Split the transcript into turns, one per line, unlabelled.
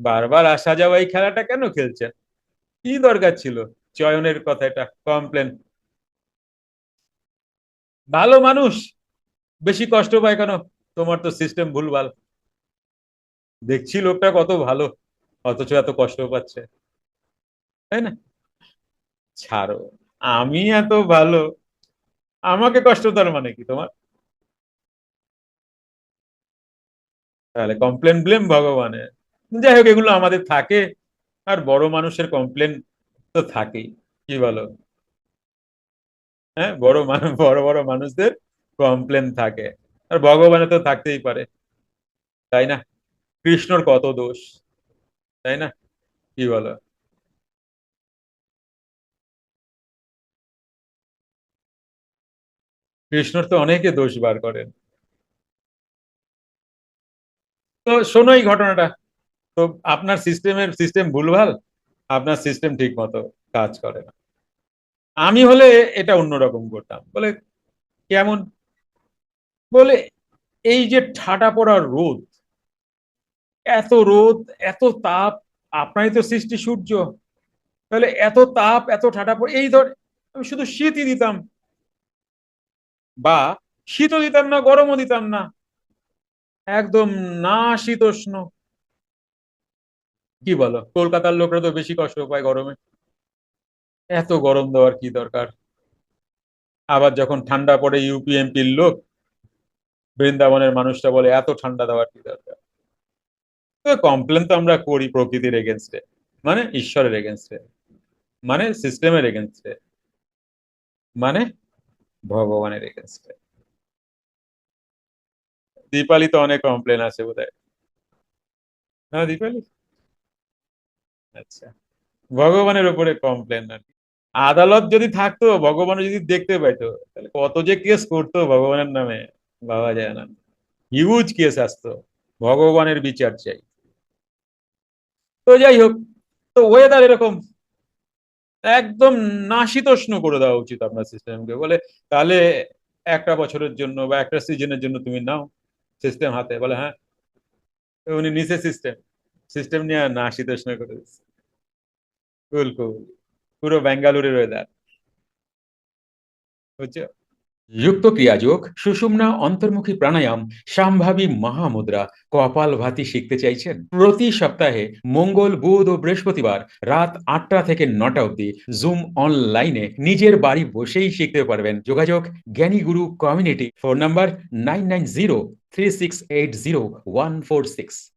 বারবার আসা যাওয়া এই খেলাটা কেন খেলছেন? কি দরকার ছিল? চয়নের কথা এটা কমপ্লেন ভালো মানুষ, বেশি কষ্ট পায় কেন? তোমার তো সিস্টেম ভুলভাল। দেখছি লোকটা কত ভালো, অথচ এত কষ্ট পাচ্ছে। তাই না? ছাড়ো, আমি এত ভালো, আমাকে কষ্ট দেওয়ার মানে কি তোমার? তাহলে কমপ্লেন ব্লেম ভগবানের। যাই হোক, এগুলো আমাদের থাকে। আর বড় মানুষের কমপ্লেন তো থাকেই, কি বলো? হ্যাঁ বড় মানুষ বড় বড় মানুষদের কমপ্লেন থাকে। আর ভগবানের তো থাকতেই পারে। তাই না? কৃষ্ণর কত দোষ? তাই না? কি বলো? কৃষ্ণর তো অনেকে দোষ বার করেন। তো শোনো এই ঘটনাটা। তো আপনার সিস্টেমের, সিস্টেম ভুলভাল, আপনার সিস্টেম ঠিক মতো কাজ করে না। আমি হলে এটা অন্যরকম করতাম। বলে, কেমন? বলে, এই যে ঠাটা পড়া রোদ, এত রোদ, এত তাপ, আপনারই তো সৃষ্টি সূর্য। তাহলে এত তাপ, এত ঠাটা পড়ে, এই ধর, আমি শুধু শীতই দিতাম। বা, শীতও দিতাম না, গরমও দিতাম না। একদম না শীতোষ্ণ। কি বলো? কলকাতার লোকরা তো বেশি কষ্ট পায় গরমে। এত গরম দেওয়ার কি দরকার? আবার যখন ঠান্ডা পড়ে ইউপিএমপির লোক, বৃন্দাবনের মানুষটা বলে, এত ঠান্ডা দেওয়ার কি দরকার? কমপ্লেন তো আমরা করি প্রকৃতির এগেনস্টে মানে ঈশ্বরের এগেনস্টে মানে সিস্টেমের এগেনস্টে মানে ভগবানের এগেনস্টে দীপালি তো অনেক কমপ্লেন আছে বোধহয়। না, দীপালি? আচ্ছা। ভগবানের উপরে কমপ্লেন আর। আদালত যদি থাকতো ভগবান যদি দেখতে পাইতো, তাহলে কত যে কেস করতো ভগবানের নামে, ভাবা যায় না। হিউজ কেস আসতো, ভগবানের বিচার চাই। তো যাই হোক, তো ওয়েদার এরকম। একদম নাশীতোষ্ণ করে দেওয়া উচিত আপনার সিস্টেমকে বলে, তাহলে একটা বছরের জন্য বা একটা সিজনের জন্য তুমি নাও সিস্টেম হাতে। বলে হ্যাঁ। উনি নিচে সিস্টেম সিস্টেম নিয়ে না নাশীতোষ্ণ করে দিচ্ছে? কুল কুল। পুরো বেঙ্গালুরের ওয়েদার বুঝছ? যুক্ত ক্রিয়াযোগ, সুষুম্না অন্তর্মুখী প্রাণায়াম, সম্ভাবী মহামুদ্রা, কপাল ভাতি শিখতে চাইছেন? প্রতি সপ্তাহে মঙ্গল, বুধ ও বৃহস্পতিবার রাত আটটা থেকে নটা অবধি জুম অনলাইনে নিজের বাড়ি বসেই শিখতে পারবেন। যোগাযোগ, Gyani Guru community phone number nine nine zero three six eight zero one four six